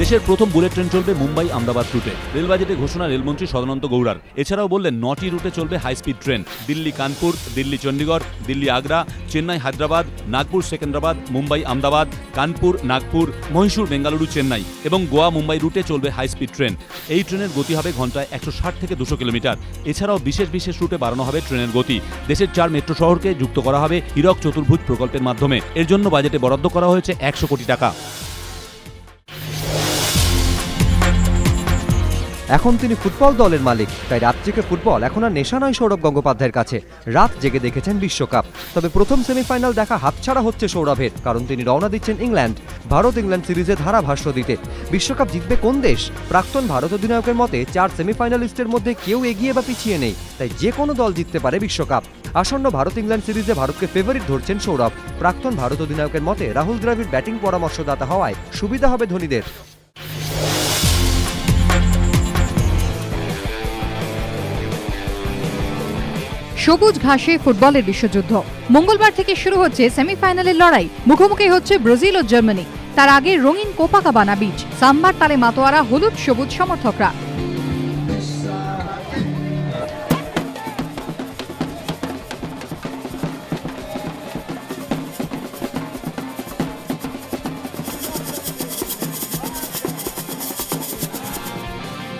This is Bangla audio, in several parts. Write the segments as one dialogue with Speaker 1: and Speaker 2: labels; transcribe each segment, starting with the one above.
Speaker 1: দেশের প্রথম বুলেট ট্রেন চলবে মুম্বাই আমদাবাদ রুটে। রেল বাজেটে ঘোষণা রেলমন্ত্রী সদানন্দ গৌড়ার। এছাড়াও বললেন, নটি রুটে চলবে high speed train. Delhi Kanpur, Delhi Chandigarh Delhi Agra, Chennai Hyderabad, Nagpur Secunderabad, Mumbai Ahmedabad, Kanpur, Nagpur, Mysore, Bengaluru, Chennai এবং গোয়া, মুম্বাই রুটে চলবে হাই স্পিড ট্রেন। এই ট্রেনের গতি হবে ঘন্টায় একশো ষাট থেকে দুশো কিলোমিটার। এছাড়াও বিশেষ বিশেষ রুটে বাড়ানো হবে ট্রেনের গতি। দেশের চার মেট্রো শহরকে যুক্ত করা হবে হীরক চতুর্ভুজ প্রকল্পের মাধ্যমে। এর জন্য বাজেটে বরাদ্দ করা হয়েছে একশো কোটি টাকা।
Speaker 2: এখন তিনি ফুটবল দলের মালিক, তাই রাত্রিকে ফুটবল, এখন আর নেশা নয় সৌরভ গঙ্গোপাধ্যায়ের কাছে। রাত জেগে দেখেছেন বিশ্বকাপ। তবে প্রথম সেমিফাইনাল দেখা হাতছাড়া হচ্ছে সৌরভের, কারণ তিনি রওনা দিচ্ছেন ইংল্যান্ড। ভারত ইংল্যান্ড সিরিজে ধারাভাষ্য দিতে। বিশ্বকাপ জিতবে কোন দেশ? প্রাক্তন ভারত অধিনায়কের মতে, চার সেমিফাইনালিস্টের মধ্যে কেউ এগিয়ে বা পিছিয়ে নেই, তাই যে কোনো দল জিততে পারে বিশ্বকাপ। আসন্ন ভারত ইংল্যান্ড সিরিজে ভারতকে ফেভারিট ধরছেন সৌরভ। প্রাক্তন ভারত অধিনায়কের মতে, রাহুল দ্রাবিড় ব্যাটিং পরামর্শদাতা হওয়ায় সুবিধা হবে ধোনিদের।
Speaker 3: সবুজ ঘাসে ফুটবলের বিশ্বযুদ্ধ। মঙ্গলবার থেকে শুরু হচ্ছে সেমিফাইনালের লড়াই। মুখোমুখি হচ্ছে ব্রাজিল ও জার্মানি। তার আগে রঙিন কোপাকাবানা বিচ সাম্বার তালে মাতোয়ারা, হলুদ সবুজ সমর্থকরা।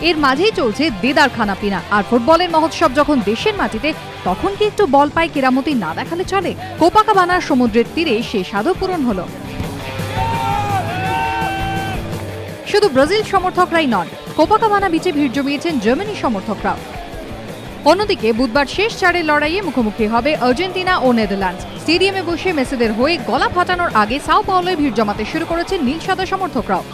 Speaker 3: এর মাঝেই চলছে দেদার খানাপিনা আর ফুটবলের মহোৎসব যখন দেশের মাটিতে, তখন কি একটু বল পায় কেরামতি না দেখালে চলে? কোপাকাবানার সমুদ্রের তীরে সে সাধু পূরণ হলো। শুধু ব্রাজিল সমর্থকরাই নন, কোপাকাবানা বিচে ভিড় জমিয়েছেন জার্মানি সমর্থকরাও। অন্যদিকে বুধবার শেষ চারের লড়াইয়ে মুখোমুখি হবে আর্জেন্টিনা ও নেদারল্যান্ডস। স্টেডিয়ামে বসে মেসিদের হয়ে গলা ফাটানোর আগে সাও পাওলোয় ভিড় জমাতে শুরু করেছেন নীল সাদা সমর্থকরাও।